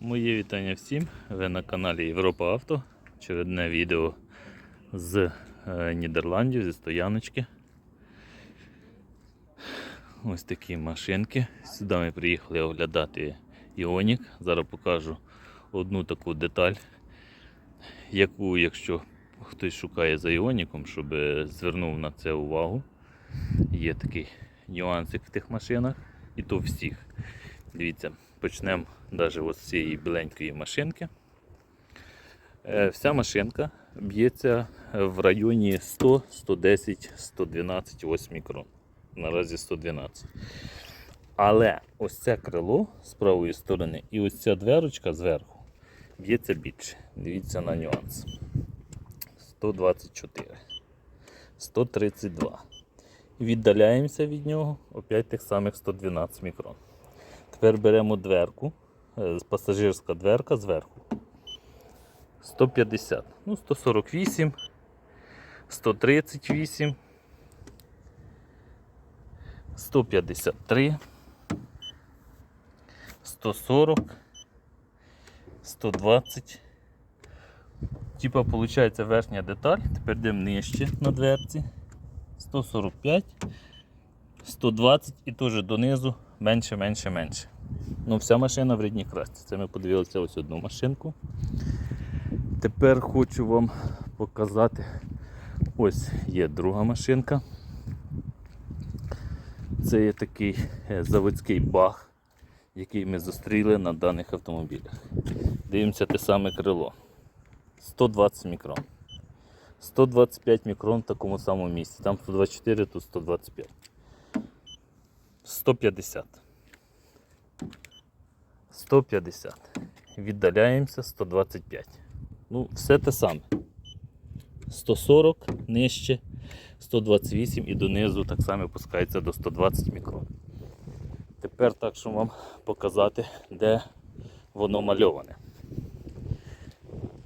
Моє вітання всім. Ви на каналі Європа Авто. Очередне відео з е, Нідерландів, зі стояночки. Ось такі машинки. Сюди ми приїхали оглядати Іонік. Зараз покажу одну таку деталь, яку, якщо хтось шукає за Іоніком, щоб е, звернув на це увагу. Є такий нюансик в тих машинах, і то всіх. Дивіться, почнемо навіть з цієї біленької машинки. Е, Вся машинка б'ється в районі 100, 110, 112 ось мікрон. Наразі 112. Але ось це крило з правої сторони і ось ця дверочка зверху б'ється більше. Дивіться на нюанс. 124, 132. Віддаляємося від нього опять тих самих 112 мікрон. Тепер беремо дверку, е, пасажирська дверка зверху. 150, ну 148, 138, 153, 140, 120. Типа, виходить верхня деталь. Тепер йдемо нижче на дверці. 145, 120 і теж донизу менше, менше, менше. Ну, вся машина в рідній красці. Це ми подивилися ось одну машинку. Тепер хочу вам показати. Ось є друга машинка. Це є такий е, заводський баг, який ми зустріли на даних автомобілях. Дивимося те саме крило. 120 мікрон. 125 мікрон в такому самому місці. Там 124, тут 125. 150. 150. Віддаляємося 125. Ну, все те саме. 140 нижче, 128 і донизу так само опускається до 120 мікрон. Тепер так, щоб вам показати, де воно мальоване.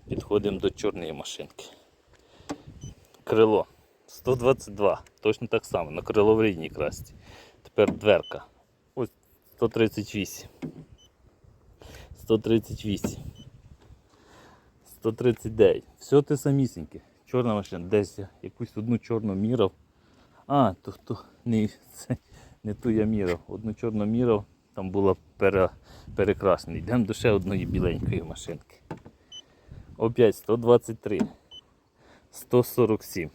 Підходимо до чорної машинки. Крило 122, точно так само, на крило в рідній красці. Тепер дверка. Ось 138. 138. 139. Все те самісіньке. Чорна машина. Десь я якусь одну чорну мірав. А, то, то не, це, не ту я мірав. Одну чорну мірав, там була пере, перекрашена. Йдемо до ще одної біленької машинки. Опять 123. 147.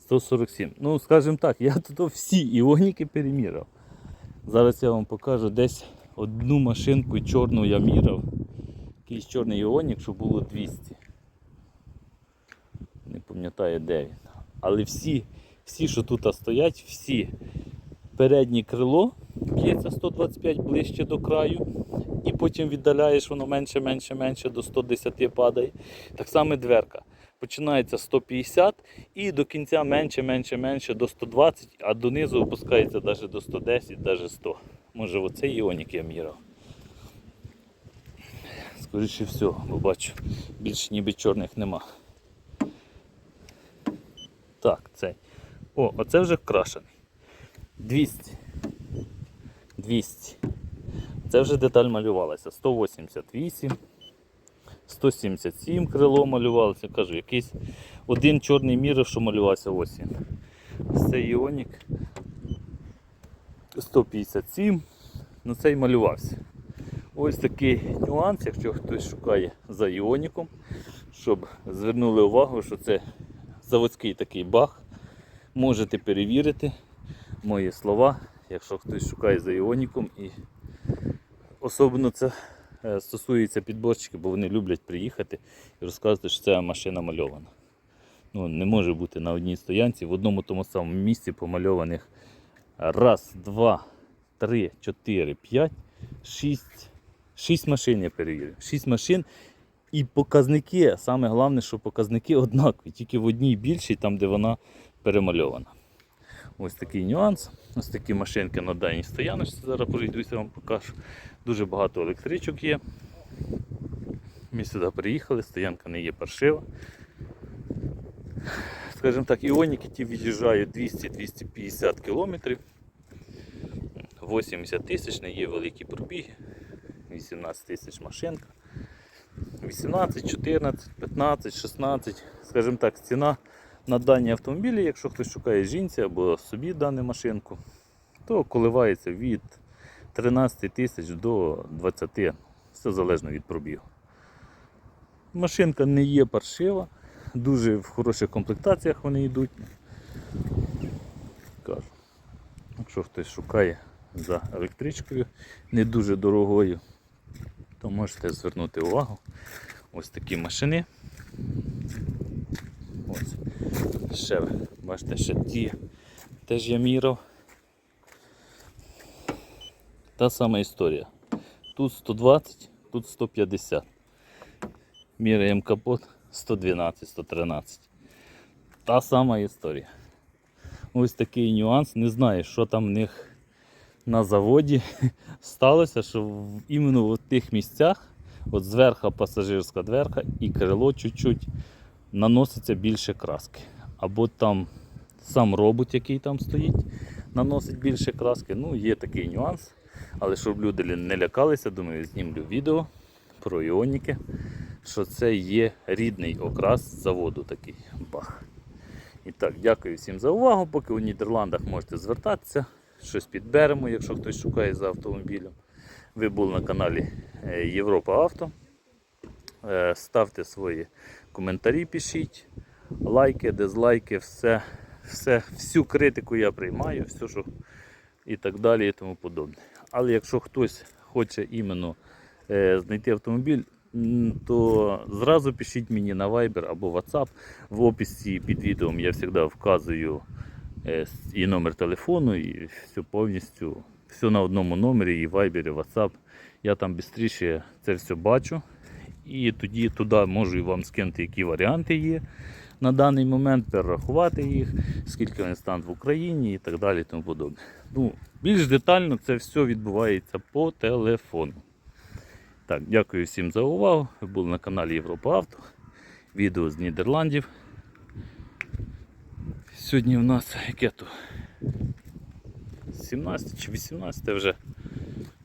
147. Ну, скажімо так, я тут всі іоніки переміряв. Зараз я вам покажу десь одну машинку чорну я міряв. Якийсь чорний іонік, що було 200. Не пам'ятаю де він. Але всі, всі, що тут стоять, всі переднє крило б'ється 125 ближче до краю. І потім віддаляєш воно менше, менше, менше до 110 падає. Так само дверка. Починається 150 і до кінця менше, менше, менше до 120, а донизу опускається навіть до 110, навіть 100. Може оцей іонік я міряв. Скоріше всього, бо бачу, більше ніби чорних нема. Так, цей. О, оце вже вкрашений. 200. 200. Це вже деталь малювалася. 188. 177 крило малювалося. Кажу, якийсь один чорний мірив, що малювався ось він. Це іонік. 157. Ну цей малювався. Ось такий нюанс, якщо хтось шукає за іоніком, щоб звернули увагу, що це заводський такий баг. Можете перевірити мої слова, якщо хтось шукає за іоніком. І особливо це е, стосується підборщиків, бо вони люблять приїхати і розказувати, що ця машина мальована. Ну, не може бути на одній стоянці в одному тому самому місці помальованих раз, два, три, чотири, п'ять, шість. Шість машин я перевірив. Шість машин. І показники, саме головне, що показники однакові, тільки в одній більшій, там, де вона перемальована. Ось такий нюанс. Ось такі машинки на даній стояночці. Зараз пройдуся, вам покажу. Дуже багато електричок є. Ми сюди приїхали, стоянка не є паршива. Скажімо так, іоніки ті від'їжджають 200-250 кілометрів. 80 тисяч, не є великі пробіги. 18 тисяч машинка. 18, 14, 15, 16, скажімо так, ціна на дані автомобілі, якщо хтось шукає жінці або собі дану машинку, то коливається від 13 тисяч до 20, все залежно від пробігу. Машинка не є паршива, дуже в хороших комплектаціях вони йдуть. Кажу. Якщо хтось шукає за електричкою не дуже дорогою, то можете звернути увагу. Ось такі машини. Ось. Ще, бачите, ще ті теж я міряв. Та сама історія. Тут 120, тут 150. Міряємо капот 112, 113. Та сама історія. Ось такий нюанс. Не знаю, що там в них на заводі сталося, що іменно в тих місцях, от зверху пасажирська дверка і крило чуть-чуть наноситься більше краски. Або там сам робот, який там стоїть, наносить більше краски. Ну, є такий нюанс. Але щоб люди не лякалися, думаю, знімлю відео про іоніки, що це є рідний окрас заводу такий бах. І так, дякую всім за увагу. Поки у Нідерландах можете звертатися, щось підберемо, якщо хтось шукає за автомобілем. Ви були на каналі е, Європа Авто. Е, Ставте свої коментарі, пишіть, лайки, дизлайки, все, все, всю критику я приймаю, все, що і так далі, і тому подобне. Але якщо хтось хоче іменно знайти автомобіль, то зразу пишіть мені на Viber або WhatsApp. В описі під відео я завжди вказую е, і номер телефону, і все повністю, все на одному номері, і Viber, і WhatsApp. Я там швидше це все бачу. І тоді туди можу і вам скинути, які варіанти є на даний момент, перерахувати їх, скільки вони стануть в Україні і так далі. Тому подобне. Ну, більш детально це все відбувається по телефону. Так, дякую всім за увагу. Ви були на каналі Європа Авто. Відео з Нідерландів. Сьогодні у нас яке то 17 чи 18 вже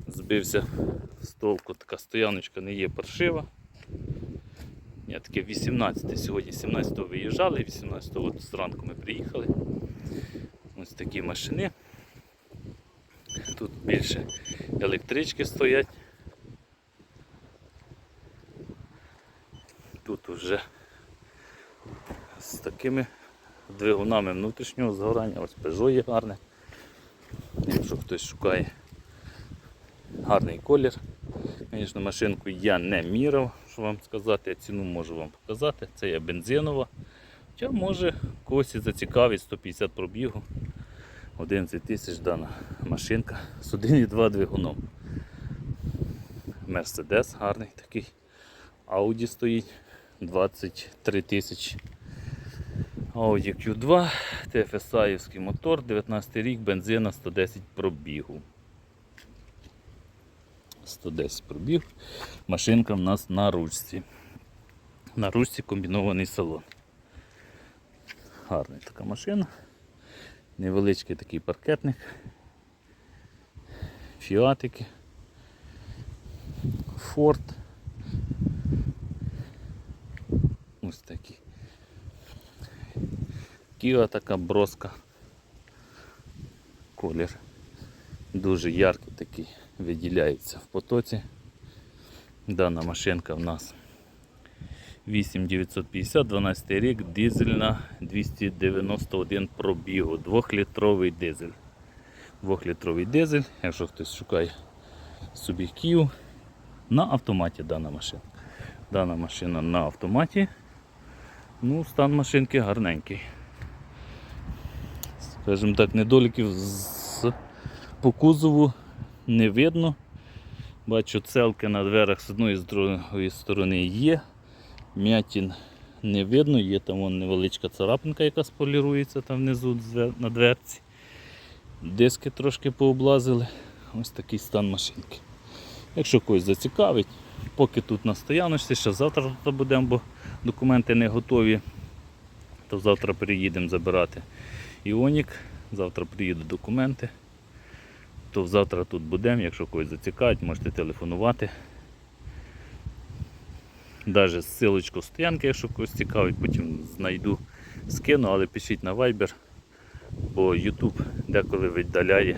збився з толку. Така стояночка не є паршива. Ні, таке 18 сьогодні 17-го виїжджали, 18-го зранку ми приїхали. Ось такі машини. Тут більше електрички стоять. Тут вже з такими двигунами внутрішнього згорання. Ось Peugeot є гарне. Якщо хтось шукає гарний колір. Звісно, машинку я не міряв, що вам сказати, я ціну можу вам показати. Це є бензинова. Хоча може когось зацікавить 150 пробігу. 11 тисяч дана машинка з 1,2 двигуном. Мерседес гарний такий. Audi стоїть 23 тисячі. Audi Q2, TFSI мотор, 19 рік, бензина 110 пробігу. 110 пробіг. Машинка в нас на ручці. На ручці комбінований салон. Гарна така машина. Невеличкий такий паркетник. Фіатики. Форд. Ось такі. Кіа така броска. Колір. Дуже яркий такий виділяється в потоці. Дана машинка в нас 8950, 12 рік, дизельна 291 пробігу, 2-літровий дизель. 2-літровий дизель, якщо хтось шукає собі Київ, на автоматі дана машина. Дана машина на автоматі. Ну, стан машинки гарненький. Скажімо так, недоліків з по кузову не видно. Бачу, целки на дверях з одної з другої сторони є. М'ятін не видно, є там вон невеличка царапинка, яка сполірується там внизу на дверці. Диски трошки пооблазили. Ось такий стан машинки. Якщо когось зацікавить, поки тут на стояночці, ще завтра будемо, бо документи не готові, то завтра приїдемо забирати Іонік. Завтра приїдуть документи. то завтра тут будемо, якщо когось зацікавить, можете телефонувати. Даже ссылочку стоянки, якщо когось цікавить, потім знайду, скину, але пишіть на Viber, бо YouTube деколи видаляє,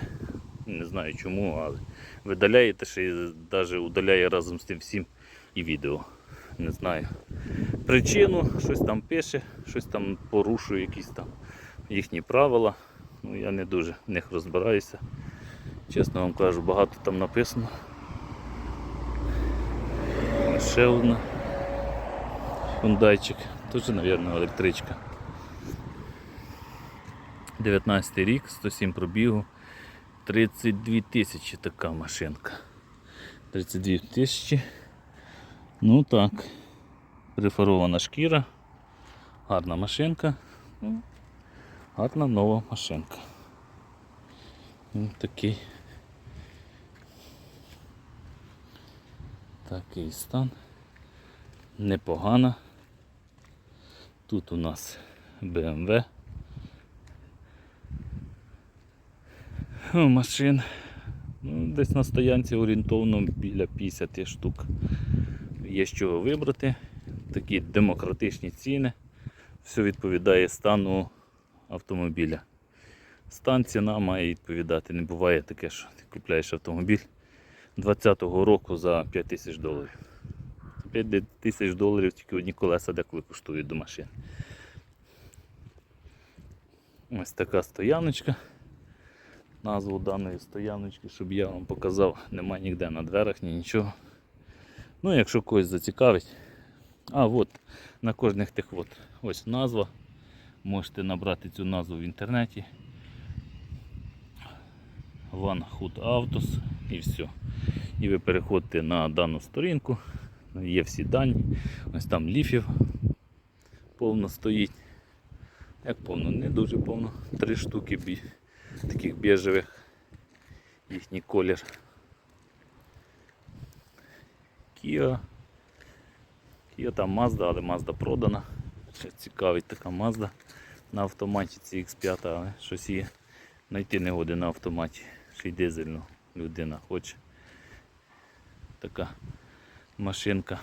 не знаю чому, але видаляє те, що навіть удаляє разом з тим всім і відео. Не знаю. Причину, щось там пише, щось там порушує, якісь там їхні правила. Ну, я не дуже в них розбираюся. Чесно вам кажу, багато там написано. Ще одна. Хундайчик. Теж, мабуть, електричка. 19 рік, 107 пробігу. 32 тисячі така машинка. 32 тисячі. Ну так. Прифарована шкіра. Гарна машинка. Гарна нова машинка. Такий. Такий стан. Непогана. Тут у нас BMW. Машин. Ну, десь на стоянці орієнтовно біля 50 штук. Є з чого вибрати. Такі демократичні ціни. Все відповідає стану автомобіля. Стан ціна має відповідати. Не буває таке, що ти купляєш автомобіль 20-го року за 5 тисяч доларів. 5 тисяч доларів тільки одні колеса деколи коштують до машин. Ось така стояночка. Назву даної стояночки, щоб я вам показав, нема ніде на дверах, ні нічого. Ну, якщо когось зацікавить. А, от, на кожних тих от, ось назва. Можете набрати цю назву в інтернеті. One Hood Autos і все. І ви переходите на дану сторінку. Є всі дані. Ось там ліфів повно стоїть. Як повно, не дуже повно. Три штуки бі... таких біжевих. Їхній колір. Kia. Kia там Mazda, але Mazda продана. Ще цікавить така Mazda на автоматі CX5, але щось її знайти не годи на автоматі. Ще й дизельну людина хоче. Така машинка.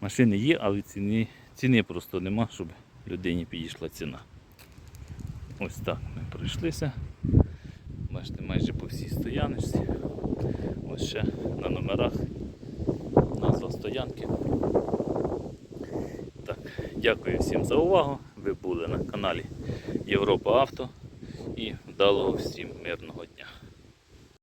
Машини є, але ціни, ціни просто нема, щоб людині підійшла ціна. Ось так ми пройшлися. Бачите, майже по всій стояночці. Ось ще на номерах назва стоянки. Дякую всім за увагу. Ви були на каналі Європа Авто і вдалого всім мирного.